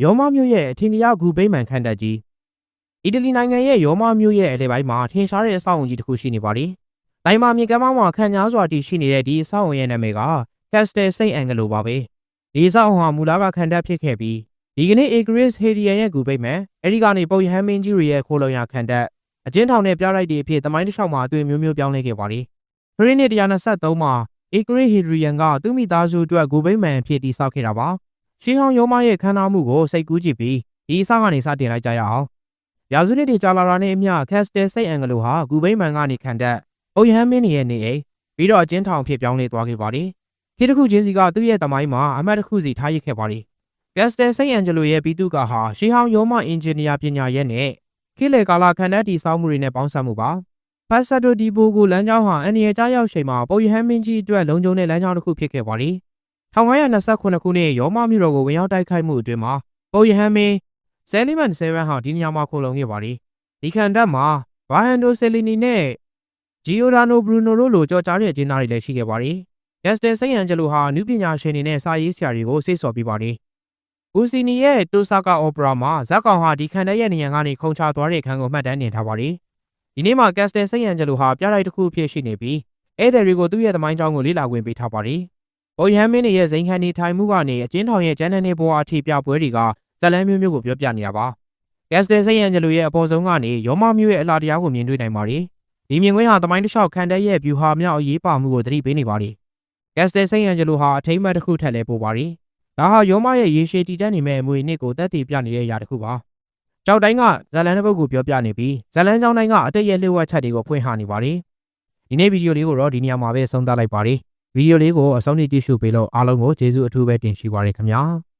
ယောမမြို့ရဲ့အထင်ကရဂူဗိမာန်ခန္ဓာကြီးအီတလီနိုင်ငံရဲ့ယောမမြို့ရဲ့အလယ်ပိုင်းမှာထင်ရှားတဲ့အဆောက်အုံကြီးတစ်ခုရှိနေပါတယ်။တိုင်မာမြေကမ်းမှာခန့်ညားစွာတည်ရှိနေတဲ့ဒီအဆောက်အုံရဲ့နာမည်က Castel Saint Angelo ပါပဲ။ဒီအဆောက်အုံဟာမူလကခန္ဓာဖြစ်ခဲ့ပြီးဒီကနေ့ Agris Hadian ရဲ့ဂူဗိမာန်အဲဒီကနေပုပ်ယဟန်မင်းကြီးတွေရဲ့ခိုးလုံရခန္ဓာအကျဉ်းထောင်နဲ့ပြလိုက်တဲ့အဖြစ်သမိုင်းတစ်လျှောက်မှာအသွင်မျိုးမျိုးပြောင်းလဲခဲ့ပါတယ်။ခရစ်နှစ်123မှာ Agris Hadian ကသူ့မိသားစုအတွက်ဂူဗိမာန်အဖြစ်တည်ဆောက်ခဲ့တာပါ။ ရှေးဟောင်းယောမရဲ့ခန္ဓာမှုကိုစိတ်ကူးကြည့်ပြီးဒီအဆောက်ကနေစတင်လိုက်ကြရအောင်။ရာစုနှစ်တွေကြာလာတာနဲ့အမျှ Castel Saint Angelo ဟာဂူဗိမာန်ကနေခန္ဓာပုပ်ယဟန်မင်းရဲ့နေအိမ်ပြီးတော့အကျဉ်းထောင်ဖြစ်ပြောင်းလဲသွားခဲ့ပါတယ်။ခေတ်တစ်ခုချင်းစီကသူ့ရဲ့တမိုင်းမှာအမှတ်တစ်ခုစီထားရစ်ခဲ့ပါတယ်။ Castel Saint Angelo ရဲ့ပြီးသူကဟာရှေးဟောင်းယောမအင်ဂျင်နီယာပညာရပ်နဲ့ခေတ်လေကာလခန္ဓာတည်ဆောက်မှုတွေနဲ့ပေါင်းစပ်မှုပါ။ Passato di Borgo လမ်းကြောင်းဟာအန်နီရဲ့ကြားရောက်ချိန်မှာပုပ်ယဟန်မင်းကြီးအတွက်လုံခြုံတဲ့လမ်းကြောင်းတစ်ခုဖြစ်ခဲ့ပါတယ်။ 1929ခုနှစ်ယောမမြို့တော်ကိုဝင်ရောက်တိုက်ခိုက်မှုအတွင်းမှာပုပ်ယဟန်မင်းဆယ်လီမန်7ဟာဒီနေရာမှာခိုလုံခဲ့ပါတယ်။ဒီခန္ဓာမှာဘာဟန်ဒိုဆယ်လီနီနဲ့ဂျီယိုဒါနိုဘရူနိုတို့လိုကြော်ကြားတဲ့အကျဉ်းသားတွေလည်းရှိခဲ့ပါတယ်။ Gaston Saint Angelo ဟာနုပညာရှင်တွေနဲ့စာရေးဆရာတွေကိုစိတ်ဆော်ပြပါတယ်။ဦးစီနီရဲ့တိုဆာကာအော်ပရာမှာဇက်ကောင်ဟာဒီခန္ဓာရဲ့နေရာကနေခုံချသွားတဲ့အခန်းကိုမှတ်တမ်းတင်ထားပါတယ်။ဒီနေ့မှာ Gaston Saint Angelo ဟာပြတိုက်တစ်ခုအဖြစ်ရှိနေပြီးဧည့်သည်တွေကိုသူ့ရဲ့သမိုင်းကြောင်းကိုလေ့လာခွင့်ပေးထားပါတယ်။ ပေါ်ယဟန်မင်းရဲ့ဇိမ်ခံနေထိုင်မှုကနေအကျဉ်းထောင်ရဲ့ကျန်းတဲ့ဘဝအထိပြပွဲတွေကဇလန်းမျိုးမျိုးကိုပြောပြနေတာပါ။ Gaston Saint Angelo ရဲ့အပေါ်ဆုံးကနေယောမမျိုးရဲ့အလားတရားကိုမြင်တွေ့နိုင်ပါတယ်။ဒီမြင်ကွင်းဟာသမိုင်းတစ်လျှောက်ခန္ဓာရဲ့ဗျူဟာမြောက်အရေးပါမှုကိုသတိပေးနေပါတယ်။ Gaston Saint Angelo ဟာအထိမ့်အမှတ်တစ်ခုထက်လဲပိုပါတယ်။ဒါဟာယောမရဲ့ရေရှည်တည်တတ်နေမဲ့အမွေအနှစ်ကိုတက်တည်ပြနေတဲ့အရာတစ်ခုပါ။ကြောက်တိုင်းကဇလန်တစ်ပုဒ်ကိုပြောပြနေပြီးဇလန်ကြောင်းတိုင်းကအတိတ်ရဲ့လျှို့ဝှက်ချက်တွေကိုဖွင့်ဟနေပါတယ်။ဒီနေ့ဗီဒီယိုလေးကိုတော့ဒီနေရာမှာပဲဆုံးသတ်လိုက်ပါတယ်။ ဗီဒီယိုလေးကိုအဆုံးထိကြည့်ရှုပေးလို့အားလုံးကိုကျေးဇူးအထူးပဲတင်ရှိပါရခင်ဗျာ။